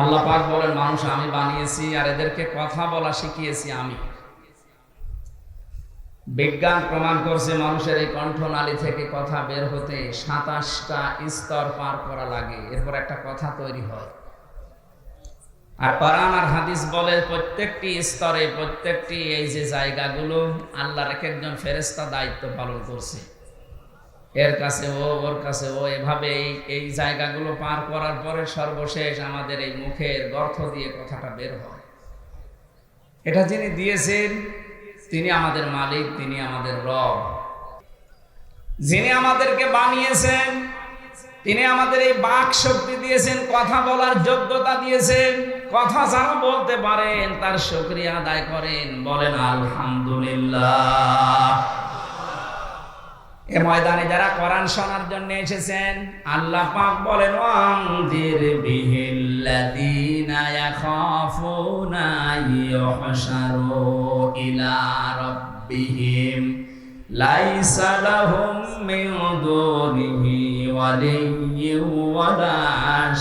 আল্লাহ পাক বলেন, মানুষ, আমি বানিয়েছি আর এদেরকে কথা বলা শিখিয়েছি আমি। বিজ্ঞান প্রমাণ করছে মানুষের এই কণ্ঠনালী থেকে কথা বের হতে সাতাশটা স্তর পার করা লাগে, এরপর একটা কথা তৈরি হয়। আর কোরআন আর হাদিস বলে প্রত্যেকটি স্তরে প্রত্যেকটি এই যে জায়গাগুলো, আল্লাহর এক একজন ফেরেস্তা দায়িত্ব পালন করছে। এর কাছে ও, ওর কাছে ও, এভাবে এই এই জায়গাগুলো পার করার পরে সর্বশেষ আমাদের এই মুখের গর্থ দিয়ে কথাটা বের হয়। এটা যিনি দিয়েছেন, তিনি আমাদের মালিক, তিনি আমাদের রব। যিনি আমাদেরকে বানিয়েছেন, তিনি আমাদের এই বাক শক্তি দিয়েছেন, কথা বলার যোগ্যতা দিয়েছেন, কথা যারা বলতে পারেন, তার শুকরিয়া আদায় করেন, বলেন আলহামদুলিল্লাহ। এ ময়দানে যারা কোরআন শোনার জন্য এসেছেন, আল্লাহ পাক বলেন, ওয়ানদির বিহিল্লাযীনা ইয়াখাফুনা ইউহশারু ইলা রাব্বিহিম, লাইসা লাহুম মিন দুনিহি ওয়ালিয়্যুন ওয়ালা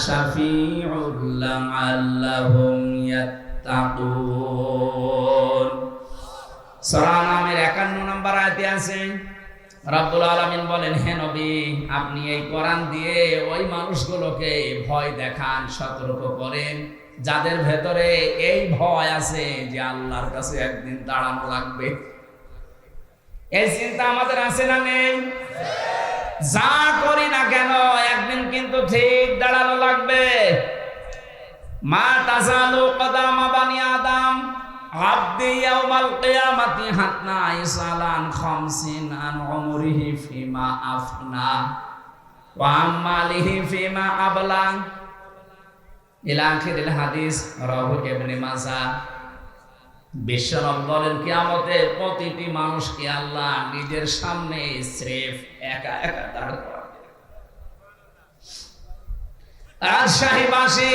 শাফিউল লাআল্লাহুম ইয়াত্তাকুন। সূরা নামের 51 নম্বর আয়াতে আছে রাব্বুল আলামিন বলেন, হে নবী, আপনি এই কোরআন দিয়ে ওই মানুষগুলোকে ভয় দেখান, সতর্ক করেন। যাদের ভেতরে এই ভয় আছে যে আল্লাহর কাছে একদিন দাঁড়ানো লাগবে। এই চিন্তা আমাদের আছে না নেই? যা করি না কেন, একদিন কিন্তু ঠিক দাঁড়ানো লাগবে। মা তাজালু কদামা বানি আদম বিশ্বরব বলেন কিয়ামতে প্রতিটি মানুষকে আল্লাহ নিজের সামনে স্রেফ একা একা দাঁড় রাজশাহীবাসী,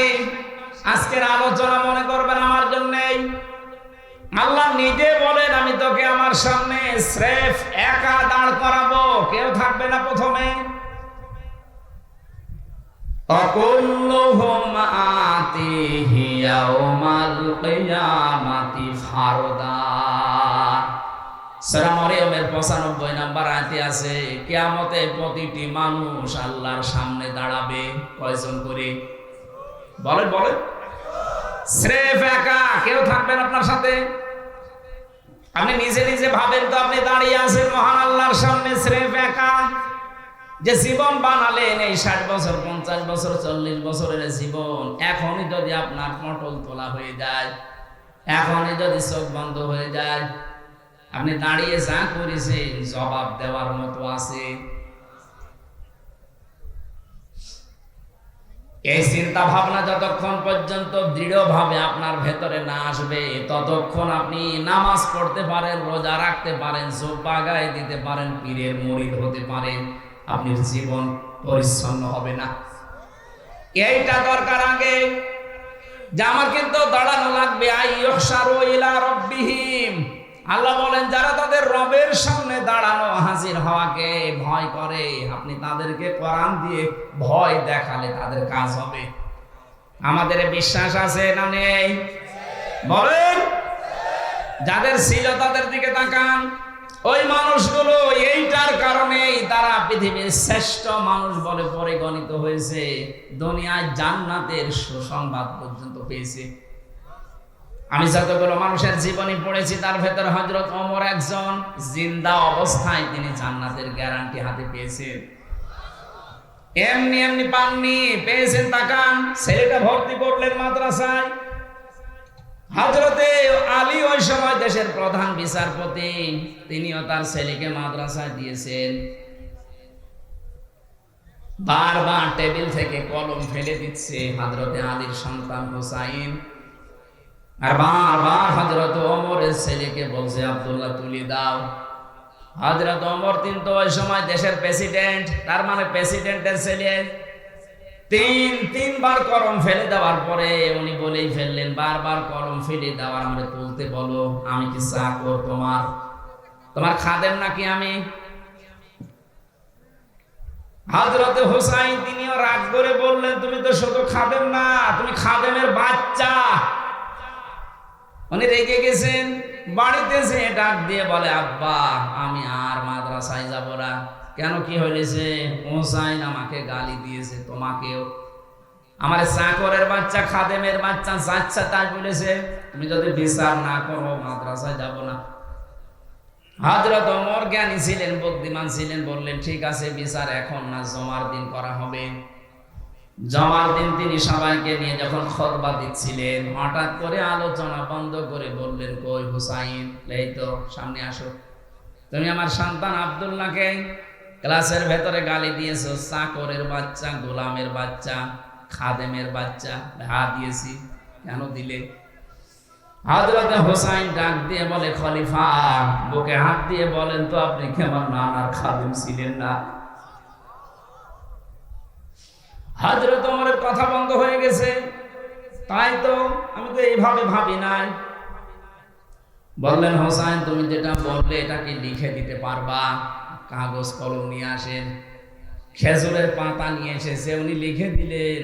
আজকের আলোচনা মনে করবেন আমার জন্যই। আল্লাহ নিজে বলেন, আমি তোকে আমার সামনে স্রেফ একা দাঁড় করাবো। কেউ থাকবে না প্রথমে। অকুল্লুহুম আতিহি ইয়াউমাল কিয়ামাতি ফারদা। সূরা মরিয়মের 95 নাম্বার আয়াতে আছে, কিয়ামতে প্রতিটি মানুষ আল্লাহর সামনে দাঁড়াবে। কয়জন করে? বলেন বলেন। স্রেফ একা, কেউ থাকবেন আপনার সাথে? আপনি নিজে নিজে ভাবেন তো আপনি দাঁড়িয়ে আছেন মহান আল্লাহর সামনে, স্রেফ একা। যে জীবন বানালেন এই ষাট বছর, পঞ্চাশ বছর, চল্লিশ বছরের জীবন, এখনই যদি আপনার পটল তোলা হয়ে যায়, এখনই যদি চোখ বন্ধ হয়ে যায়, আপনি দাঁড়িয়ে যা করেছেন, জবাব দেওয়ার মতো আছে। এই চিন্তা ভাবনা যতক্ষণ পর্যন্ত দৃঢ়ভাবে আপনার ভেতরে না আসবে, ততক্ষণ আপনি নামাজ পড়তে পারেন, রোজা রাখতে পারেন জোব্বা গায়ে দিতে পারেন, পীরের মরিদ হতে পারেন আপনার জীবন পরিচ্ছন্ন হবে না। এইটা দরকার আগে যে আমার কিন্তু দাঁড়ানো লাগবে আই ইলা রব্বিহিম। আল্লাহ বলেন, যারা তাদের রবের সামনে দাঁড়ানো হাজির হওয়াকে ভয় করে, আপনি তাদেরকে কোরআন দিয়ে ভয় দেখালে তাদের কাজ হবে। আমাদের বিশ্বাস আছে না নেই? বলেন, যাদের ছিল তাদের দিকে তাকান। ওই মানুষগুলো এইটার কারণেই তারা পৃথিবীর শ্রেষ্ঠ মানুষ বলে পরিগণিত হয়েছে, দুনিয়ায় জান্নাতের সুসংবাদ পর্যন্ত পেয়েছে। আমি যতগুলো মানুষের জীবনী পড়েছি, তার ভেতরে হজরত অমর একজন জিন্দা অবস্থায় তিনি জান্নাতের গ্যারান্টি হাতে পেয়েছেন। এমনি এমনি পাননি, পেয়েছেন তাকান, ছেলেটা ভর্তি করলেন মাদ্রাসায়। হজরতে আলী ওই সময় দেশের প্রধান বিচারপতি, তিনিও তার ছেলেকে মাদ্রাসায় দিয়েছেন। বারবার টেবিল থেকে কলম ফেলে দিচ্ছে হজরতে আলীর সন্তান হোসাইন। মানে উনি বলেই ফেললেন, বারবার কলম ফেলে দেওয়ার তুলতে বলো, আমি কি চাকর তোমার? তোমার খাদেম নাকি আমি? হজরত হুসাইন তিনিও রাগ করে বললেন, তুমি তো শুধু খাদেম না, তুমি খাদেমের বাচ্চা। উনি রেগে গেছেন, বাড়িতে এসে ডাক দিয়ে বলে, আব্বা, আমি আর মাদ্রাসায় যাব না। কেন কি হয়েছে? হোসাইন আমাকে গালি দিয়েছে, তোমাকেও? আমার চাকরের বাচ্চা, খাদেমের বাচ্চা, যাচ্ছা তাই বলেছে, তুমি যদি বিচার না করো, মাদ্রাসায় যাব না। হাজরত অমর জ্ঞানী ছিলেন, বুদ্ধিমান ছিলেন, বললেন, ঠিক আছে, বিচার এখন না, জমার দিন করা হবে। জমার দিন তিনি সবাইকে নিয়ে যখন খতবা দিচ্ছিলেন, হঠাৎ করে আলোচনা বন্ধ করে বললেন, কই হুসাইন? এই তো, সামনে আসো। তুমি আমার সন্তান আব্দুল্লাহকে ক্লাসের ভেতরে গালি দিয়েছ, চাকরের বাচ্চা, গোলামের বাচ্চা, খাদেমের বাচ্চা, হা দিয়েছি। কেন দিলে? হোসাইন ডাক দিয়ে বলে, খলিফা, বুকে হাত দিয়ে বলেন তো আপনি কি আমার নানার খাদেম ছিলেন না? হাজরত ওমরের কথা বন্ধ হয়ে গেছে। তাই তো আমি তো এইভাবে ভাবি নাই। বললেন, হোসাইন, তুমি যেটা বললে এটাকে লিখে দিতে পারবা? কাগজ, কলম নিয়ে আসেন। খেজুরের পাতা নিয়ে এসেছে, উনি লিখে দিলেন।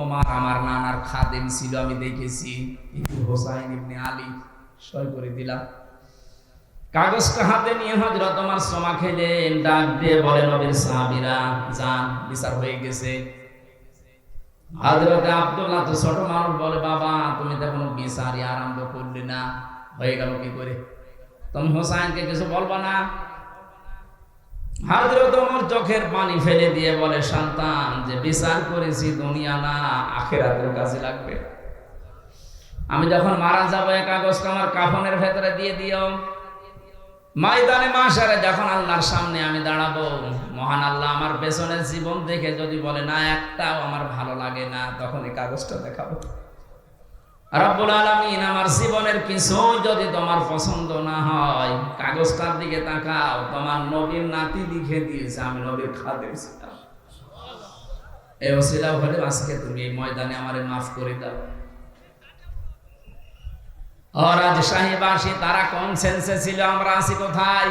ওমার আমার নানার খাদেম ছিল, আমি দেখেছি। ইবু হোসাইন ইবনে আলী সই করে দিলাম। কাগজটা হাতে নিয়ে হজরত তোমার সমা খেলেন, ডাক দিয়ে বলে, নবীর সাহাবিরা, যান, বিচার হয়ে গেছে। হাজরতে আব্দুল্লাহ তো ছোট মানুষ বলে, বাবা, তুমি তো কোনো বিচারই আরম্ভ করলে না। হয়ে গেল কি করে? তুমি হোসাইনকে কিছু বলবা না। হাজরত ওমর চোখের পানি ফেলে দিয়ে বলে, সন্তান, যে বিচার করেছি দুনিয়া না আখেরাতের কাছে লাগবে। আমি যখন মারা যাব এই কাগজটা আমার কাফনের ভেতরে দিয়ে দিও। ময়দানে মাসারে যখন আল্লাহর সামনে আমি দাঁড়াবো, মহান আল্লাহ আমার পেছনের জীবন দেখে যদি বলে, না, একটাও আমার ভালো লাগে না, তখন এই কাগজটা দেখাবো। রব্বুল আলামিন, আমার জীবনের কিছু যদি তোমার পছন্দ না হয়, কাগজটার দিকে তাকাও। তোমার নবীর নাতি লিখে দিয়েছে, আমি নবীর খাদেম ছিলাম। এই ওসিলা হলে আজকে তুমি এই ময়দানে আমারে মাফ করে দাও। অরাজ সাহেবাসী, তারা কোন সেন্সে ছিল? আমরা আছি কোথায়?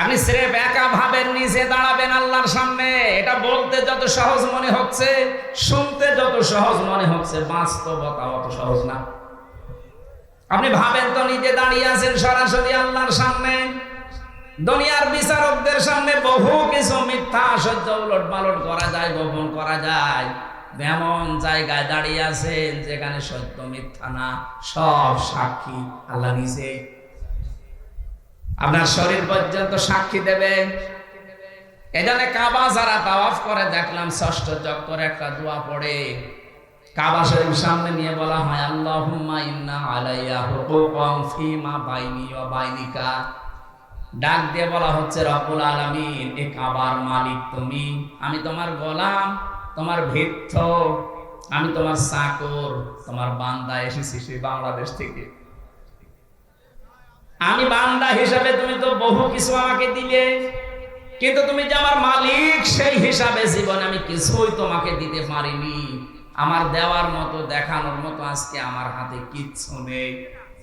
আপনি স্রেফ একা ভাবের নিচে দাঁড়াবেন আল্লাহর সামনে। এটা বলতে যত সহজ মনে হচ্ছে, শুনতে যত সহজ মনে হচ্ছে, বাস্তবতা অত সহজ না। আপনি ভাবেন তো নিজে দাঁড়িয়ে আছেন সরাসরি আল্লাহর সামনে। দুনিয়ার বিচারকদের সামনে বহু কিছু মিথ্যা সহ্য উলট পালট করা যায়, গোপন করা যায়। এমন জায়গায় দাঁড়িয়ে আছেন যেখানে সত্য মিথ্যা না, সব সাক্ষী আল্লাহ নিজে। আপনার শরীর পর্যন্ত সাক্ষী দেবে এখানে কাবা যারা তাওয়াফ করে, দেখলাম ষষ্ঠ চক্করে একটা দোয়া পড়ে। কাবা শরীফ সামনে নিয়ে বলা হয়, আল্লাহুম্মা ইন্না আলাইয়া হুকুকাম ফিমা বাইনি ওয়া বাইনিকা। ডাক দিয়ে বলা হচ্ছে, রব্বুল আলামিন, এ কাবার মালিক তুমি। আমি তোমার গোলাম। তোমার ভিত্ত আমি তোমার চাকর তোমার বান্দা এসেছি সেই বাংলাদেশ থেকে। আমি বান্দা হিসাবে তুমি তো বহু কিছু আমাকে দিলে, কিন্তু তুমি যে আমার মালিক, সেই হিসাবে জীবনে আমি কিছুই তোমাকে দিতে পারিনি। আমার দেওয়ার মতো, দেখানোর মতো আজকে আমার হাতে কিচ্ছু নেই।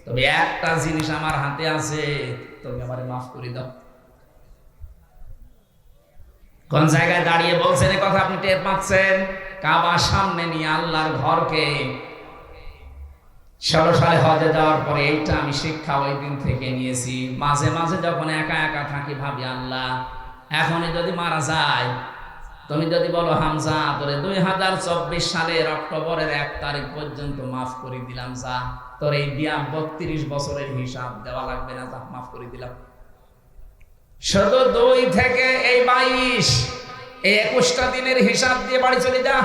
তবে একটা জিনিস আমার হাতে আছে, তুমি আমারে মাফ করে দাও। কোন জায়গায় দাঁড়িয়ে বলছেন কথা আপনি টের পাচ্ছেন? কাবার সামনে নিয়ে আল্লাহর ঘরকে ষোলো সালে হজে যাওয়ার পরে এইটা আমি শিক্ষা ওই দিন থেকে নিয়েছি। মাঝে মাঝে যখন একা একা থাকি ভাবি, আল্লাহ, এখনই যদি মারা যায়, তুমি যদি বলো, হামজা, তোরে দুই হাজার চব্বিশ সালের অক্টোবরের এক তারিখ পর্যন্ত মাফ করে দিলাম, যা। তোর এই দিয়া বত্রিশ বছরের হিসাব দেওয়া লাগবে না, যা, মাফ করে দিলাম। শুধু দুই থেকে এই বাইশ, এই একুশটা দিনের হিসাব দিয়ে বাড়ি চলে যা।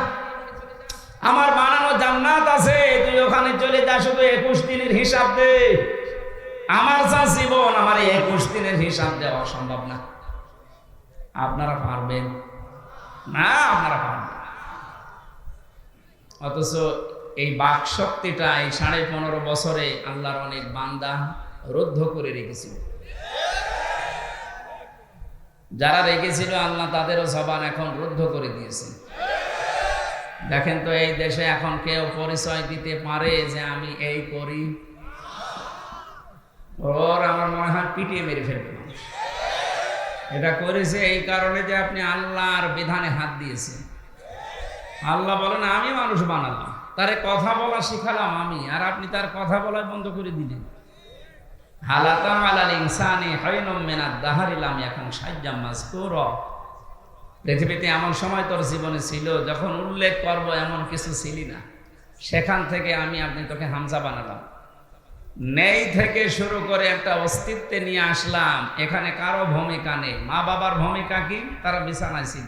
আমার বানানো জান্নাত আছে, তুই ওখানে চলে যা, শুধু একুশ দিনের হিসাব দে। আমার যা জীবন, আমার এই একুশ দিনের হিসাব দেওয়া সম্ভব না। আপনারা পারবেন? না, আপনারা পারবেন অথচ এই বাক শক্তিটা এই সাড়ে পনেরো বছরে আল্লাহর অনেক বান্দা রুদ্ধ করে রেখেছিল। যারা রেখেছিল আল্লাহ তাদেরও জবান এখন রুদ্ধ করে দিয়েছে। দেখেন তো এই দেশে এখন কেউ পরিচয় দিতে পারে যে আমি এই করি। ওর আমার মনে হয় পিটিয়ে মেরে ফেলবে এটা করেছে এই কারণে যে আপনি আল্লাহর বিধানে হাত দিয়েছেন। আল্লাহ বলেন, আমি মানুষ বানালাম। তারে কথা বলা শিখালাম আমি, আর আপনি তার কথা বলা বন্ধ করে দিলেন। হালাতাম আলাল এখন পৃথিবীতে এমন সময় তোর জীবনে ছিল যখন উল্লেখ করব এমন কিছু ছিলি না। সেখান থেকে আমি আপনি তোকে হামজা বানালাম। নেই থেকে শুরু করে একটা অস্তিত্বে নিয়ে আসলাম। এখানে কারও ভূমিকা নেই। মা বাবার ভূমিকা কি? তারা বিছানায় ছিল।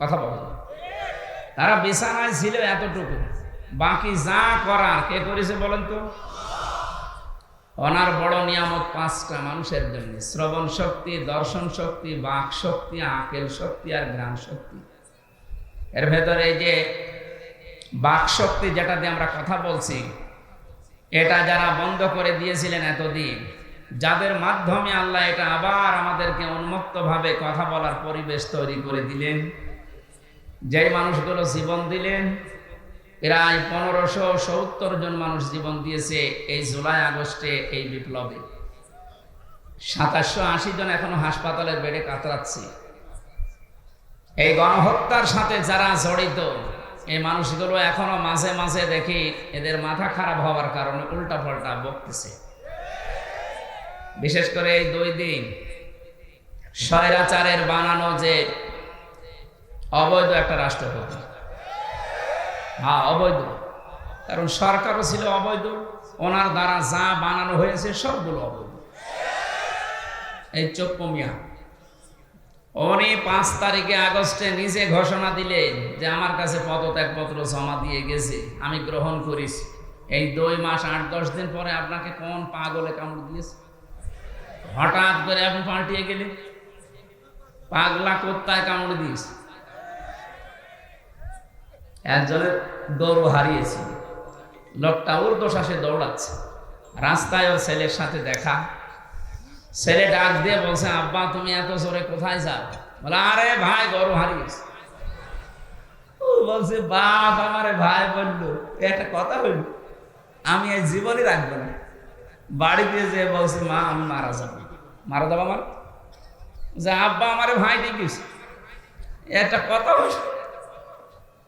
কথা বল। তারা বিছানায় ছিল এতটুকু। বাকি যা করার কে করেছে বলেন তো? ওনার বড় নিয়ামত পাঁচটা মানুষের জন্য। শ্রবণ শক্তি, দর্শন শক্তি, বাক শক্তি, আকেল শক্তি আর জ্ঞান শক্তি। এর ভেতরে এই যে বাক শক্তি যেটা দিয়ে আমরা কথা বলছি, এটা যারা বন্ধ করে দিয়েছিলেন এতদিন, যাদের মাধ্যমে আল্লাহ এটা আবার আমাদেরকে উন্মুক্তভাবে কথা বলার পরিবেশ তৈরি করে দিলেন, যেই মানুষগুলো জীবন দিলেন প্রায় পনেরোশো সত্তর জন মানুষ জীবন দিয়েছে এই জুলাই আগস্টে এই বিপ্লবে। সাতাশশো আশি জন এখনও হাসপাতালের বেডে কাতরাচ্ছে। এই গণহত্যার সাথে যারা জড়িত, এই মানুষগুলো এখনও মাঝে মাঝে দেখি এদের মাথা খারাপ হওয়ার কারণে উল্টা পাল্টা বকতেছে। বিশেষ করে এই দুই দিন স্বৈরাচারের বানানো যে অবৈধ একটা রাষ্ট্রপতি। হ্যাঁ অবৈধ। কারণ সরকারও ছিল অবৈধ, ওনার দ্বারা যা বানানো হয়েছে সবগুলো অবৈধ। এই চোপ্প মিয়া। উনি পাঁচ তারিখে আগস্টে নিজে ঘোষণা দিলেন যে আমার কাছে পদত্যাগপত্র জমা দিয়ে গেছে, আমি গ্রহণ করেছি। এই দুই মাস, আট, দশ দিন পরে আপনাকে কোন পাগলে কামড় দিয়েছে? হঠাৎ করে আপনি পাল্টিয়ে গেলে পাগলা কোত্তায় কামড় দিয়েছে? একজনের গরু হারিয়েছি। লোকটা ঊর্ধ্বশ্বাসে দৌড়াচ্ছে। রাস্তায় ওর ছেলের সাথে দেখা। ছেলে ডাক দিয়ে বলছে, আব্বা, তুমি এত জোরে কোথায় যাও? বলে, আরে ভাই, গরু হারিয়েছে। ও বলছে, বাপ আমারে ভাই বলল। একটা কথা হইল, আমি এই জীবনই রাখব না। বাড়িতে যে বলছে, মা, আমি মারা যাব। মারা যাব আমার যে, আব্বা, আমারে ভাই ডেকেছে একটা কথা হইল।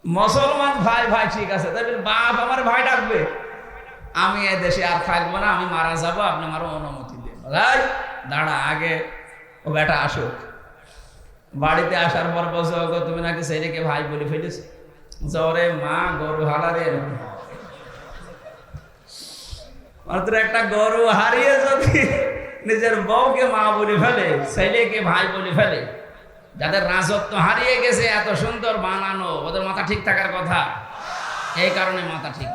মুসলমান ভাই ভাই, ঠিক আছে। তাই বাপ আমার ভাই ডাকবে। আমি এ দেশে আর থাকব না, আমি মারা যাব, আপনি আমার অনুমতি দেন। ভাই, দাঁড়া আগে, ও বেটা আসুক। বাড়িতে আসার পর বসে তুমি নাকি সেইটাকে ভাই বলে ফেলিস জরে, মা, গরু হালারে মাত্র একটা গরু হারিয়ে যদি নিজের বউকে মা বলে ফেলে, ছেলেকে ভাই বলে ফেলে, যাদের রাজত্ব হারিয়ে গেছে, এত সুন্দর বানানো, ওদের ঠিক থাকার কথা। এই কারণে মাথা ঠিক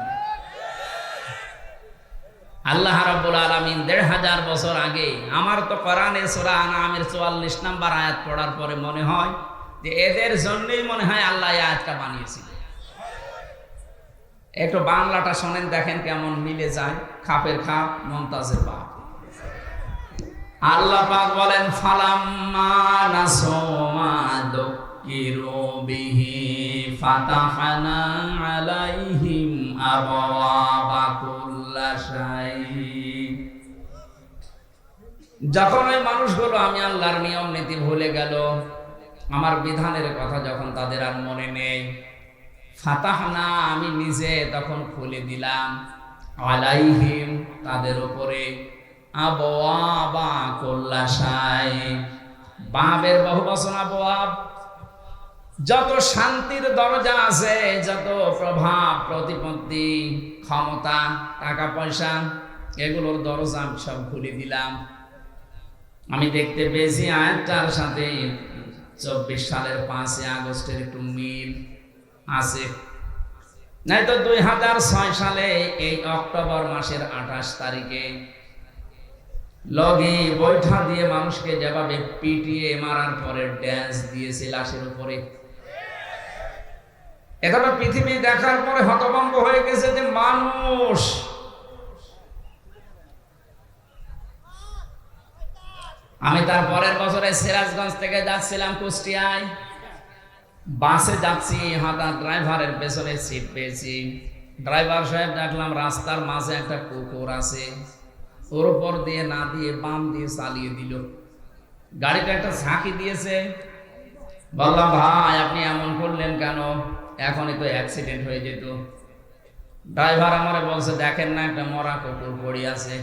আল্লাহ রাব্বুল আলামিন দেড় হাজার বছর আগে আমার তো কোরআনে সূরা আনামের চুয়াল্লিশ নাম্বার আয়াত পড়ার পরে মনে হয় যে এদের জন্যই মনে হয় আল্লাহ এই আয়াতটা বানিয়েছিল একটু বাংলাটা শোনেন, দেখেন কেমন মিলে যায়। খাপের খাপ, মমতাজের বাপ। আল্লাহ পাক বলেন, ফালাম্মা নাসমা দুকিরু বিহি। ফাতাহানা আলাইহিম আবওয়াবা কুল্লা শাই যখন ওই মানুষগুলো, আমি আল্লাহর নিয়ম নীতি ভুলে গেল, আমার বিধানের কথা যখন তাদের আর মনে নেই, ফাতাহনা, আমি নিজে তখন খুলে দিলাম, আলাইহিম, তাদের উপরে, আবওয়াবা কল্লাশাই বাবের বহু বচন আবওয়াব যত শান্তির দরজা আছে, যত প্রভাব, প্রতিপত্তি, ক্ষমতা টাকা পয়সা এগুলোর দরজা আমি সব খুলে দিলাম। আমি দেখতে পেয়েছি আয়াতটার সাথে চব্বিশ সালের পাঁচই আগস্টের একটু মিল আছে। নাই তো দুই হাজার ছয় সালে এই অক্টোবর মাসের আঠাশ তারিখে লগে বৈঠা দিয়ে মানুষকে যেভাবে পিটিয়ে মারার পরে ড্যান্স দিয়েছে, লাশের উপরে এভাবে পৃথিবী দেখার পরে হতভম্ব হয়ে গেছে যে মানুষ। আমি তার পরের বছরে সিরাজগঞ্জ থেকে যাচ্ছিলাম কুষ্টিয়ায়। বাসে যাচ্ছি, হঠাৎ ড্রাইভারের পেছনে সিট পেয়েছি। ড্রাইভার সাহেব দেখলাম রাস্তার মাঝে একটা কুকুর আছে। ওর উপর দিয়ে না দিয়ে বাম দিয়ে চালিয়ে দিল। গাড়িটা একটা ঝাঁকি দিয়েছে। বললাম, ভাই, আপনি এমন করলেন কেন? এখনই তো অ্যাক্সিডেন্ট হয়ে যেত। ড্রাইভার আমারে বলছে, দেখেন না, একটা মরা কুকুর পড়ে আছে।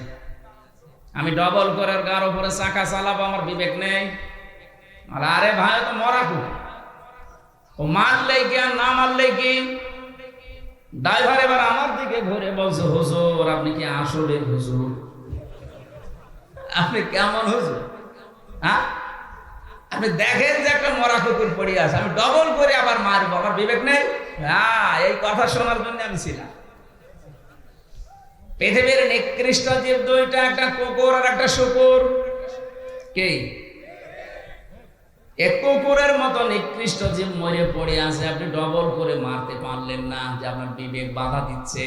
আমি ডবল করে গার উপরে চাকা চালাবো, আমার বিবেক নেই। আর ভাই তো মরা কুকুর। ও মারলেই কি আর না মারলেই কি? ড্রাইভার এবার আমার দিকে ঘুরে বলছে, হুজুর, আপনি কি আসলে হুজুর? আপনি কেমন হুজুর? হ্যাঁ? আপনি দেখেন যে একটা মরা কুকুর পড়ে আছে, আমি ডবল করে আবার মারবো, আমার বিবেক নেই? হ্যাঁ এই কথা শোনার জন্য আমি ছিলাম। পৃথিবীর নিকৃষ্ট জীব দুইটা, একটা কুকুর আর একটা শুকুর। কে? এক কুকুরের মতো নিকৃষ্ট জীব মরে পড়ে আছে, আপনি ডবল করে মারতে পারলেন না যে আপনার বিবেক বাধা দিচ্ছে।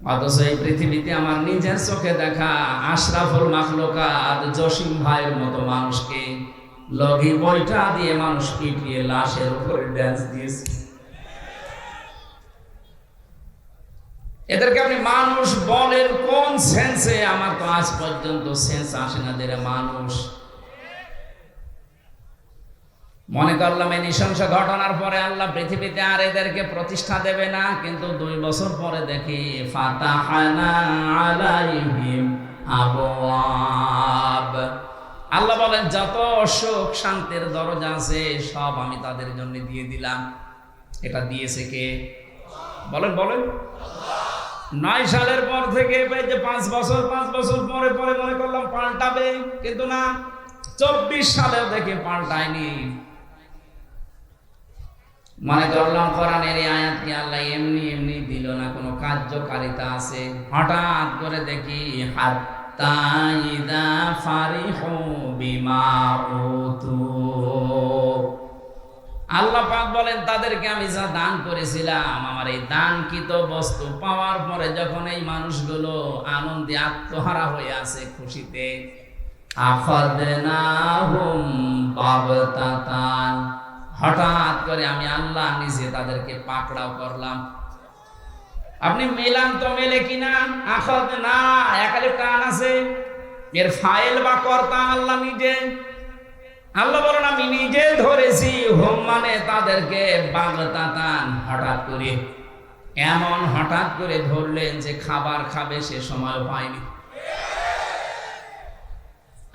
অথচ এই পৃথিবীতে আমার নিজের চোখে দেখা আশরাফুল জসিম ভাইয়ের মতো মানুষকে লগি বইটা দিয়ে মানুষ পিটিয়ে লাশের উপরে ড্যান্স দিয়েছে। এদেরকে আপনি মানুষ কোন সেন্সে? আমার তো আজ পর্যন্ত সেন্স আসে না যে মানুষ। মনে করলাম এই নৃশংস ঘটনার পরে আল্লাহ পৃথিবীতে আর এদেরকে প্রতিষ্ঠা দেবে না, কিন্তু দুই বছর পরে দেখি আল্লাহ বলেন, যত সুখ শান্তির দরজা আছে, সব আমি তাদের জন্য দিয়ে দিলাম। এটা দিয়েছে কে? বলেন বলেন। নয় সালের পর থেকে যে পাঁচ বছর পাঁচ বছর পরে পরে মনে করলাম পাল্টাবে, কিন্তু না, চব্বিশ সালেও দেখে পাল্টায়নি। মনে করলাম কোরআনের আয়াত কি আল্লাহ এমনি এমনি দিল না? কোনো কার্যকারিতা আছে? হঠাৎ করে দেখি, হাত্তা ইদা ফারিহু বিমা আল্লাহ পাক বলেন, তাদেরকে আমি যা দান করেছিলাম, আমার এই দানকৃত বস্তু পাওয়ার পরে যখন এই মানুষগুলো আনন্দে আত্মহারা হয়ে আছে খুশিতে আখাদনাহুম বাগতাতান হঠাৎ করে আমি আল্লাহ নিজে তাদেরকে পাকড়াও করলাম। আপনি মেলান তো মেলে কিনা আখদ না, একালে টান আছে। এর ফাইল বা কর্তা আল্লাহ নিজে। আল্লাহ বলেন, আমি নিজে ধরেছি, হোম মানে তাদেরকে বাগতাতান হঠাৎ করে। এমন হঠাৎ করে ধরলেন যে খাবার খাবে সে সময় পায়নি।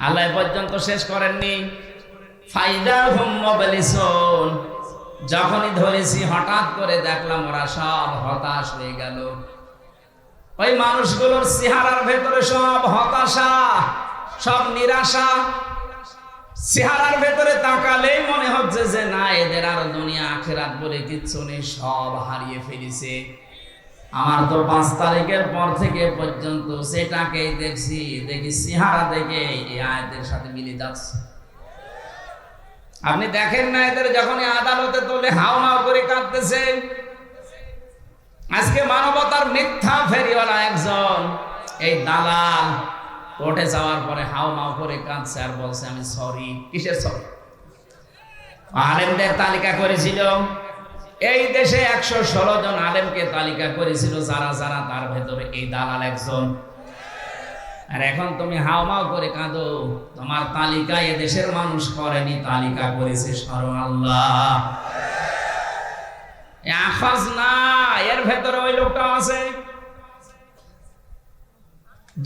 আল্লাহ পর্যন্ত শেষ করেননি। যখনই ধরেছি, হঠাৎ করে দেখলাম ওরা সব হতাশ হয়ে গেল। ওই মানুষগুলোর চেহারার ভেতরে সব হতাশা, সব নিরাশা। চেহারার ভেতরে তাকালেই মনে হচ্ছে যে, না, এদের আর দুনিয়া, আখেরাত বলে কিচ্ছু নেই, সব হারিয়ে ফেলেছে। আমার তো পাঁচ তারিখের পর থেকে পর্যন্ত সেটাকেই দেখছি, দেখি চেহারা দেখে এই সাথে মিলে যাচ্ছে। আপনি দেখেন না এদের যখন আদালতে তোলে হাও মাও করে কাঁদতেছে। আজকে মানবতার মিথ্যা ফেরিওয়ালা একজন, এই দালাল কোর্টে যাওয়ার পরে হাও মাও করে কাঁদছে আর বলছে, আমি সরি। কিসের সরি? আলেমদের তালিকা করেছিল। এই দেশে একশো ষোলো জন আলেমকে তালিকা করেছিল, যারা যারা তার ভেতরে এই দালাল একজন। আর এখন তুমি হাওমাও করে কাঁদো। তোমার তালিকা দেশের মানুষ করেনি, তালিকা করেছে স্মরণ আল্লাহ। না, এর ভেতরে ওই লোকটা আছে।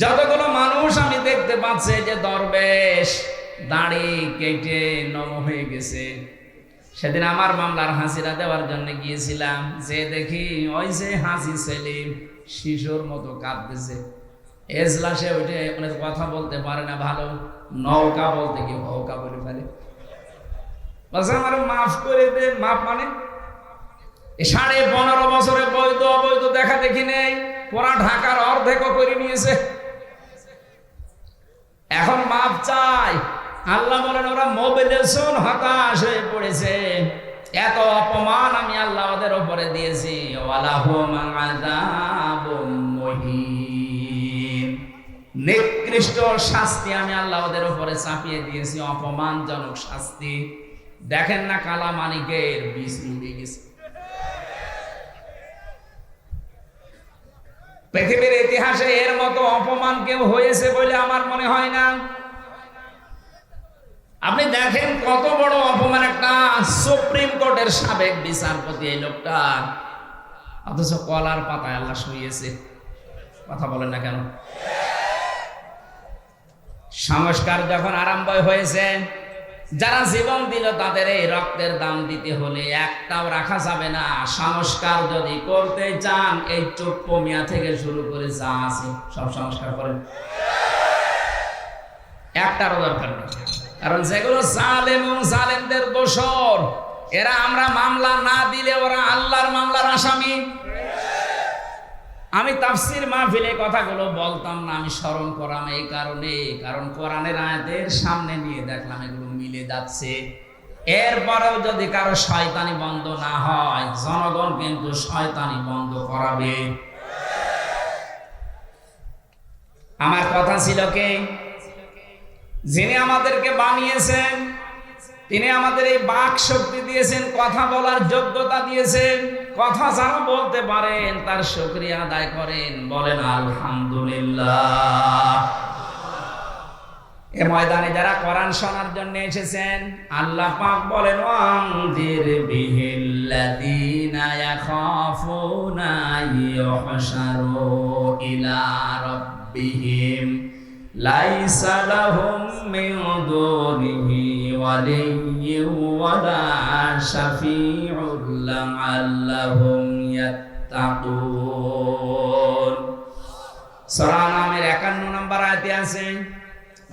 যতগুলো মানুষ আমি দেখতে পাচ্ছি যে দরবেশ, দাড়ি কেটে নম হয়ে গেছে। সেদিন আমার মামলার হাসিরা দেওয়ার জন্য গিয়েছিলাম, যে দেখি ওই যে হাসি সেলিম শিশুর মতো কাঁদতেছে। এজলাসে ওইটা মানে কথা বলতে পারে না, ভালো নৌকা বলতে কি হৌকা বলে বলছে, আমার মাফ করে দে, মাফ মানে? সাড়ে পনেরো বছরে বৈধ অবৈধ দেখা দেখি নেই, পড়া ঢাকার অর্ধেকও করে নিয়েছে। এখন মাপ চাই। আল্লাহ বলেন, ওরা মোবিলেশন হতাশ হয়ে পড়েছে। এত অপমান আমি আল্লাহ ওদের ওপরে দিয়েছি। ওয়ালাহুম আযাবুম মুহিন নিকৃষ্ট শাস্তি আমি আল্লাহ ওদের উপরে চাপিয়ে দিয়েছি, অপমানজনক শাস্তি। দেখেন না কালা মানিকের বিষ উড়ে গেছে। পৃথিবীর ইতিহাসে এর মতো অপমান কেউ হয়েছে বলে আমার মনে হয় না। আপনি দেখেন কত বড় অপমান একটা সুপ্রিম কোর্টের সাবেক বিচারপতি এই লোকটা। অথচ কলার পাতায় আল্লাহ শুয়েছে কথা বলেন না কেন? সংস্কার যখন আরম্ভ হয়েছে, যারা জীবন দিল তাদের এই রক্তের দাম দিতে হলে একটাও রাখা যাবে না। সংস্কার যদি করতে চান, এই চোপ্প মিয়া থেকে শুরু করে যা আছে, সব সংস্কার করেন। একটারও দরকার নেই। কারণ যেগুলো জালেম এবং জালেমদের দোষর, এরা আমরা মামলা না দিলে ওরা আল্লাহর মামলার আসামি। আমি তাফসির মাহফিলে কথাগুলো বলতাম না, আমি স্মরণ করাম এই কারণে, কারণ কোরআনের আয়াতের সামনে নিয়ে দেখলাম এগুলো মিলে যাচ্ছে। এরপরেও যদি কারও শয়তানি বন্ধ না হয়, জনগণ কিন্তু শয়তানি বন্ধ করাবে। আমার কথা ছিল কে? যিনি আমাদেরকে বানিয়েছেন তিনি আমাদের এই বাক শক্তি দিয়েছেন, কথা বলার যোগ্যতা দিয়েছেন, কথা যারা বলতে পারেন তার শুকরিয়া আদায় করেন, বলেন আলহামদুলিল্লাহ। এ ময়দানে যারা কোরআন শোনার জন্য এসেছেন, আল্লাহ পাক বলেন ওয়ানজির বিহিল্লাযীনা ইয়াখাফুনা ইউহশারু ইলা রাব্বিহিম। লাইসা লাহুম দুনিহি ওয়ালিয়্যুন ওয়ালা শাফিউন লাআল্লাহুম ইয়াত্তাকুন। সূরা নামের 51 নম্বর আয়াতে আছে,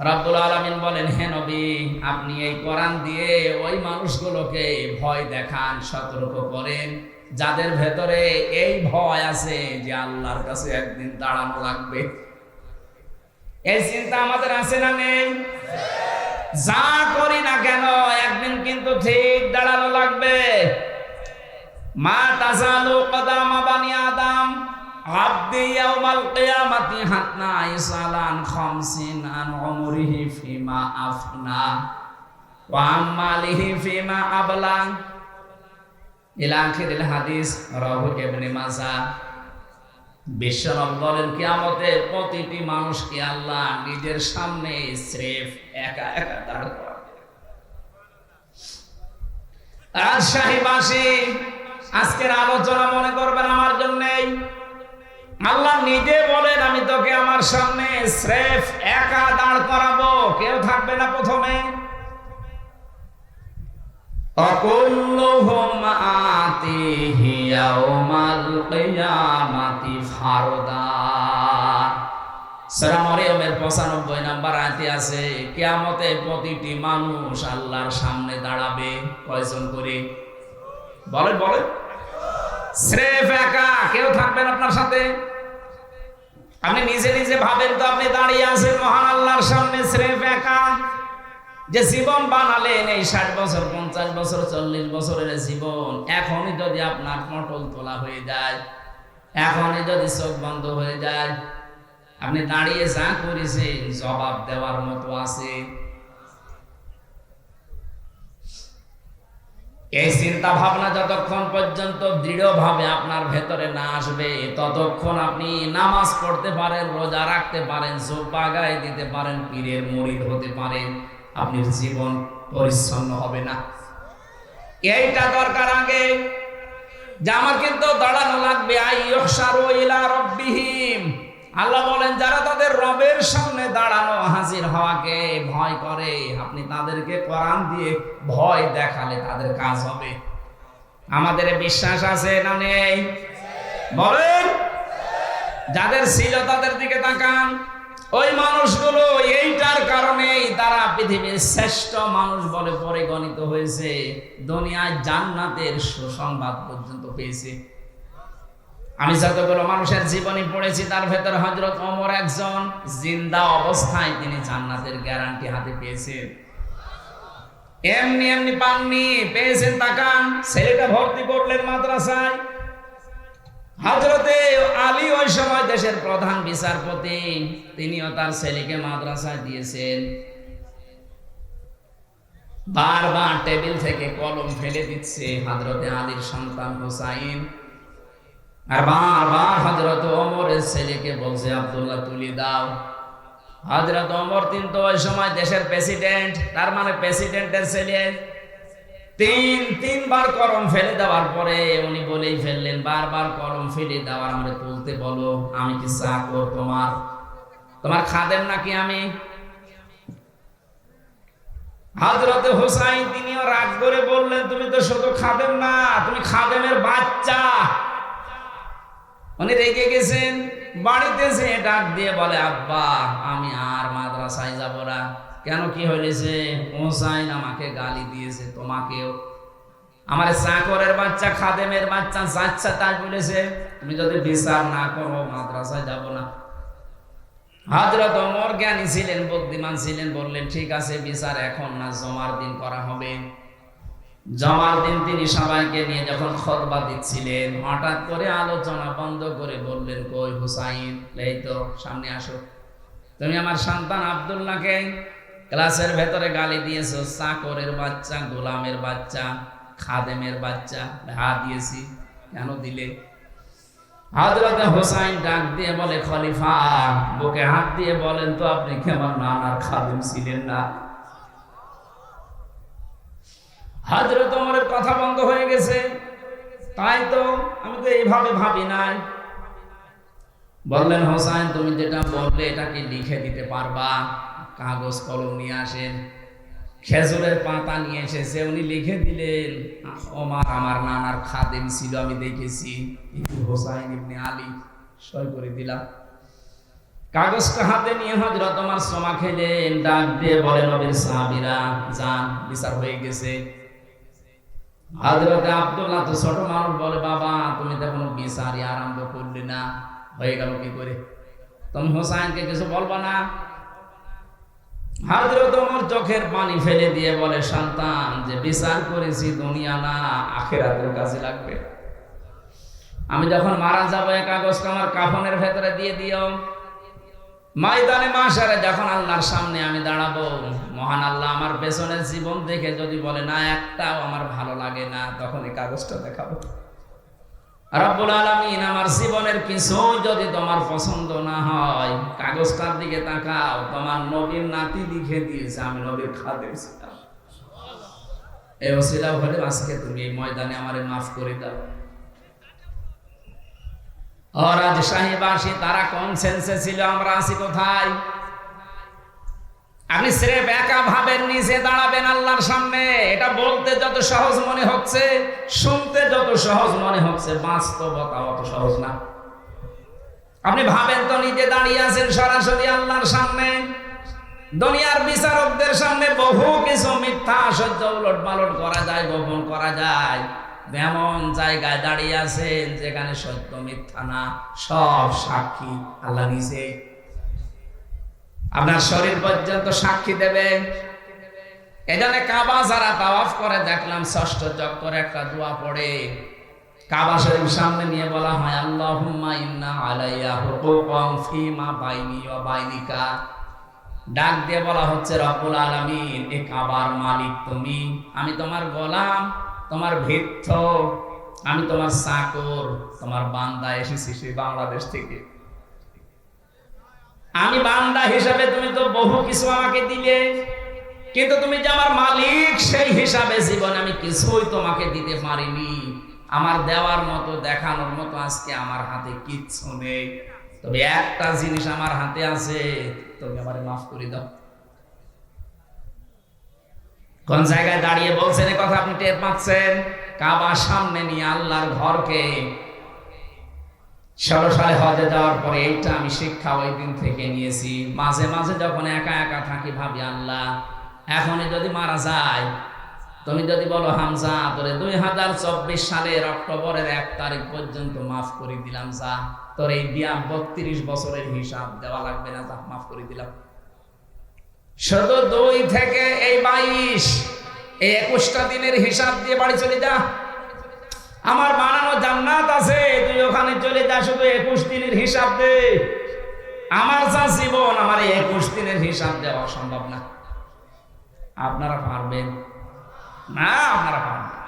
রাব্বুল আলামিন বলেন, হে নবী, আপনি এই কোরআন দিয়ে ওই মানুষগুলোকে ভয় দেখান, সতর্ক করেন। যাদের ভেতরে এই ভয় আছে যে আল্লাহর কাছে একদিন দাঁড়ানো লাগবে। এই চিন্তা আমাদের আছে না নেই? যা করি না কেন, একদিন কিন্তু ঠিক দাঁড়ানো লাগবে। মা তাজালু কদামা বানি আদম, আব্দি ইয়াউমাল কিয়ামাতি হাতনা ইসালান খামসিন আন উমরিহি ফিমা আফনা, ওয়া আমালিহি ফিমা আবলা। ইলা আখিরিল হাদিস, রাহু ইবনে মাজাহ প্রতিটি মানুষকে আল্লাহ নিজের সামনে স্রেফ একা একা দাঁড় রাজশাহীবাসী আজকের আলোচনা মনে করবেন আমার জন্যই। আল্লাহ নিজে বলেন, আমি তোকে আমার সামনে স্রেফ একা দাঁড় করাবো। কেউ থাকবে না প্রথমে। অকুল্লুহুম আতিহি ইয়াউমাল কিয়ামাতি ফারদা। সূরা মরিয়মের 95 নাম্বার আছে প্রতিটি মানুষ আল্লাহর সামনে দাঁড়াবে। কয়জন করে? বলেন। স্রেফ একা কেউ থাকবেন আপনার সাথে? আপনি নিজে নিজে ভাবেন তো আপনি দাঁড়িয়ে আছেন মহান আল্লাহর সামনে, স্রেফ একা। যে জীবন বানালেন এই ষাট বছর, পঞ্চাশ বছর, চল্লিশ বছরের জীবন, এখনই যদি আপনার পটল তোলা হয়ে যায়, এখনই যদি চোখ বন্ধ হয়ে যায়, আপনি দাঁড়িয়ে যা করেছেন, জবাব দেওয়ার মতো আছে। এই চিন্তা ভাবনা যতক্ষণ পর্যন্ত দৃঢ়ভাবে আপনার ভেতরে না আসবে, ততক্ষণ আপনি নামাজ পড়তে পারেন, রোজা রাখতে পারেন, চোখ বাগায় দিতে পারেন, পীরের মরিদ হতে পারেন আপনার জীবন পরিচ্ছন্ন হবে না। এইটা দরকার আগে যে আমার কিন্তু দাঁড়ানো লাগবে। আল্লাহ বলেন, যারা তাদের রবের সামনে দাঁড়ানো হাজির হওয়াকে ভয় করে, আপনি তাদেরকে কোরআন দিয়ে ভয় দেখালে তাদের কাজ হবে। আমাদের বিশ্বাস আছে না নেই? বলেন, যাদের ছিল তাদের দিকে তাকান। ওই মানুষগুলো এইটার কারণেই তারা পৃথিবীর শ্রেষ্ঠ মানুষ বলে পরিগণিত হয়েছে। দুনিয়ায় জান্নাতের সুসংবাদ পর্যন্ত পেয়েছে। আমি যতগুলো মানুষের জীবনী পড়েছি, তার ভেতর হজরত অমর একজন জিন্দা অবস্থায় তিনি জান্নাতের গ্যারান্টি হাতে পেয়েছেন এমনি এমনি পাননি, পেয়েছেন তাকান, ছেলেটা ভর্তি করলেন মাদ্রাসায়। হজরতে আলী ওই সময় দেশের প্রধান বিচারপতি, তিনিও তার ছেলেকে মাদ্রাসায় দিয়েছেন। বারবার টেবিল থেকে কলম ফেলে দিচ্ছে হজরতে আলীর সন্তান হোসাইন। আর বারবার হজরত ওমরের ছেলেকে বলছে, আব্দুল্লাহ, তুলি দাও। হজরত অমর কিন্তু ওই সময় দেশের প্রেসিডেন্ট, তার মানে প্রেসিডেন্টের ছেলে। তিন, তিনবার কলম ফেলে দেওয়ার পরে উনি বলেই ফেললেন, বারবার কলম ফেলে দেওয়ার আমরা তুলতে বলো, আমি কি চাকর তোমার? তোমার খাদেম নাকি আমি? হাজরতে হোসাইন তিনিও রাগ করে বললেন, তুমি তো শুধু খাদেম না, তুমি খাদেমের বাচ্চা। উনি রেগে গেছেন, বাড়িতে সে ডাক দিয়ে বলে, আব্বা, আমি আর মাদ্রাসায় যাব না। কেন কি হয়েছে হোসাইন আমাকে গালি দিয়েছে তোমাকেও? আমার চাকরের বাচ্চা, খাদেমের বাচ্চা, যাচ্ছা তাই বলেছে, তুমি যদি বিচার না করো, মাদ্রাসায় যাব না। হাজরত ওমর জ্ঞানী ছিলেন, বুদ্ধিমান ছিলেন, বললেন, ঠিক আছে, বিচার এখন না, জমার দিন করা হবে। জমার দিন তিনি সবাইকে নিয়ে যখন খতবা দিচ্ছিলেন, হঠাৎ করে আলোচনা বন্ধ করে বললেন, কই হুসাইন? এই তো, সামনে আসো। তুমি আমার সন্তান আব্দুল্লাহকে ক্লাসের ভেতরে গালি দিয়েছ, চাকরের বাচ্চা, গোলামের বাচ্চা, খাদেমের বাচ্চা হা দিয়েছি। কেন দিলে? হোসাইন ডাক দিয়ে বলে, খলিফা, বুকে হাত দিয়ে বলেন তো, আপনি নানার খাদেম ছিলেন না? হাজরত কথা বন্ধ হয়ে গেছে। তাই তো আমি তো এইভাবে ভাবি নাই। বললেন, হোসাইন, তুমি যেটা বললে এটাকে লিখে দিতে পারবা? কাগজ কলম নিয়ে আসেন, খেজুরের পাতা নিয়ে এসেছে উনি লিখে দিলেন, ওমার, আমার নানার খাদেম ছিল, আমি দেখেছি। ইবু হোসাইন ইবনে আলী সই করে দিলাম। কাগজটা হাতে নিয়ে হজরত আমার সোমা খেলেন, ডাক দিয়ে বলে নবীর সাহাবীরা, যান, বিচার হয়ে গেছে। হাজরতে আব্দুল্লাহ তো ছোট মানুষ, বলে, বাবা, তুমি তো কোনো বিচারই আরম্ভ করলে না। হয়ে গেল কি করে? তুমি হোসাইনকে কিছু বলবা না। হাজরত ওমর চোখের পানি ফেলে দিয়ে বলে, সন্তান, যে বিচার করেছি দুনিয়া না আখেরাতের কাছে লাগবে। আমি যখন মারা যাব এই কাগজটা আমার কাফনের ভেতরে দিয়ে দিও। ময়দানে মাসারে যখন আল্লাহর সামনে আমি দাঁড়াবো, মহান আল্লাহ আমার পেছনের জীবন দেখে যদি বলে, না, একটাও আমার ভালো লাগে না, তখন এই কাগজটা দেখাবো। রব্বুল আলামিন, আমার জীবনের কিছু যদি তোমার পছন্দ না হয়, কাগজটার দিকে তাকাও। তোমার নবীর নাতি লিখে দিয়েছে, আমি নবীর ছিলাম। এই ওসিলা হলে আজকে তুমি এই ময়দানে আমারে মাফ করে দাও। ও রাজশাহীবাসী তারা কোন সেন্সে ছিল, আমরা আছি কোথায়? আপনি স্রেফ একা ভাবেন নিচে দাঁড়াবেন আল্লাহর সামনে। এটা বলতে যত সহজ মনে হচ্ছে, শুনতে যত সহজ মনে হচ্ছে, বাস্তবতা অত সহজ না। আপনি ভাবেন তো নিজে দাঁড়িয়ে আছেন সরাসরি আল্লাহর সামনে। দুনিয়ার বিচারকদের সামনে বহু কিছু মিথ্যা, সহ্য, উলট পালট করা যায়, গোপন করা যায়। এমন জায়গায় দাঁড়িয়ে আছেন, যেখানে সত্য মিথ্যা না, সব সাক্ষী আল্লাহ নিজে আপনার শরীর পর্যন্ত সাক্ষী দেবে। এখানে কাবা যারা তাওয়াফ করে, দেখলাম ষষ্ঠ চক্করে একটা দোয়া পড়ে। কাবা শরীফ সামনে নিয়ে বলা হয়, আল্লাহুম্মা ইন্না আলাইয়া হুকুকান ফিমা বাইনি ওয়া বাইনিকা। ডাক দিয়ে বলা হচ্ছে, রব্বুল আলামিন, এ কাবার মালিক তুমি। আমি তোমার গোলাম, তোমার ভিত্ত আমি তোমার চাকর, তোমার বান্দা এসেছি সেই বাংলাদেশ থেকে। আমি বান্দা হিসাবে তুমি তো বহু কিছু আমাকে দিলে। কিন্তু তুমি যে আমার মালিক, সেই হিসাবে জীবনে আমি কিছুই তোমাকে দিতে পারিনি। আমার দেওয়ার মতো, দেখানোর মতো আজকে আমার হাতে কিচ্ছু নেই। তবে একটা জিনিস আমার হাতে আছে, তুমি আমারে মাফ করে দাও। কোন জায়গায় দাঁড়িয়ে বলছেন কথা আপনি টের পাচ্ছেন? কাবার সামনে নিয়ে আল্লাহর ঘরকে ষোলো সালে হজে যাওয়ার পরে এইটা আমি শিক্ষা ওই দিন থেকে নিয়েছি। মাঝে মাঝে যখন একা একা থাকি ভাবি, আল্লাহ, এখনই যদি মারা যায়, তুমি যদি বলো, হামজা, তোরে দুই হাজার চব্বিশ সালের অক্টোবরের এক তারিখ পর্যন্ত মাফ করে দিলাম, যা। তোর এই বিয়া বত্রিশ বছরের হিসাব দেওয়া লাগবে না, যা, মাফ করে দিলাম। শুধু দুই থেকে এই বাইশ, এই একুশটা দিনের হিসাব দিয়ে বাড়ি চলে যা। আমার বানানো জান্নাত আছে, তুই ওখানে চলে যা, শুধু একুশ দিনের হিসাব দে। আমার যা জীবন, আমার এই একুশ দিনের হিসাব দেওয়া সম্ভব না। আপনারা পারবেন? না, আপনারা পারবেন